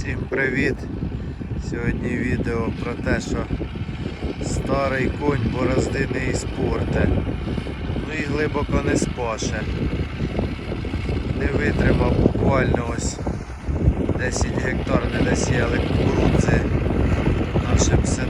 Всім привіт! Сьогодні відео про те, що старий конь борозди не спорте. Ну і глибоко не спаше. Не витримав буквально ось 10 гектар не досіяли кукурудзи нашим синеньким.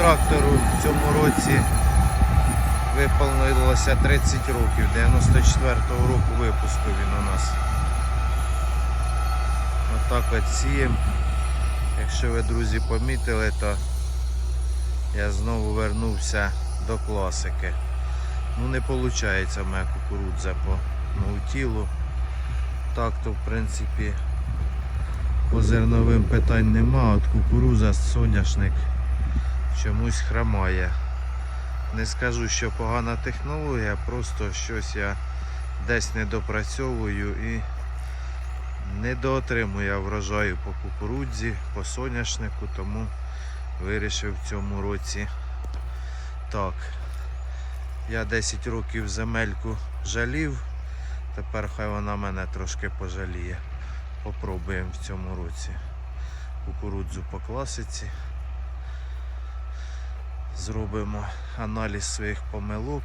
Трактору в цьому році виповнилося 30 років. 94-го року випуску він у нас. Отак от сієм. Якщо ви, друзі, помітили, то я знову вернувся до класики. Ну не виходить в мене кукурудза по наутілу. Так то в принципі по зерновим питань нема, от кукуруза, соняшник чомусь хромає. Не скажу, що погана технологія, просто щось я десь не допрацьовую і не доотримую врожаю по кукурудзі, по соняшнику, тому вирішив в цьому році так. Я 10 років земельку жалів, тепер хай вона мене трошки пожаліє. Попробуємо в цьому році кукурудзу по класиці. Зробимо аналіз своїх помилок.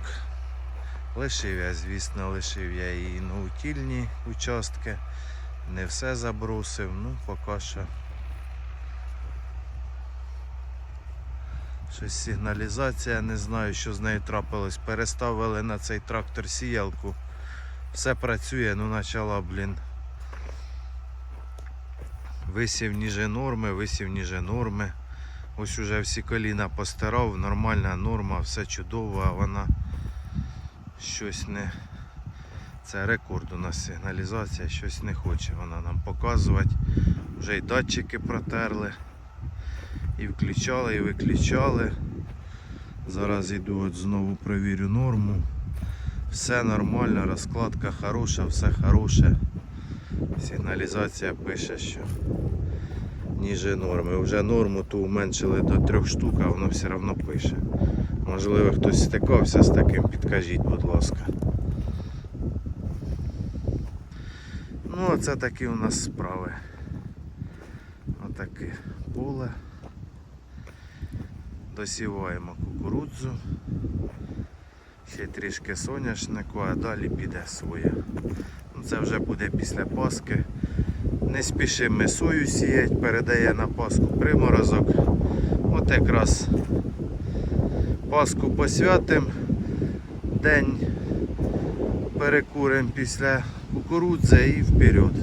Лишив я, звісно, лишив я і наутільні участки. Не все забросив, ну поки що. Щось сигналізація, не знаю, що з нею трапилось. Переставили на цей трактор сіялку. Все працює, ну почала, блін. Висів ніже норми, висів ніже норми. Ось уже всі коліна постирав, нормальна норма, все чудово, а вона щось не. Це рекорд у нас сигналізація, щось не хоче вона нам показувати. Вже й датчики протерли. І включали, і виключали. Зараз йду от знову перевірю норму. Все нормально, розкладка хороша, все хороше. Сигналізація пише, що ніже норми. Вже норму ту уменшили до трьох штук, а воно все одно пише. Можливо, хтось стикався з таким, підкажіть, будь ласка. Ну, оце такі у нас справи. Отаке поле. Досіваємо кукурудзу. Ще трішки соняшнику, а далі піде соя. Ну, Це вже буде після Паски. Не спішимо ми сою сіять, передає на Пасху приморозок. От якраз Пасху посвятим, день перекуримо після кукурудзи і вперед.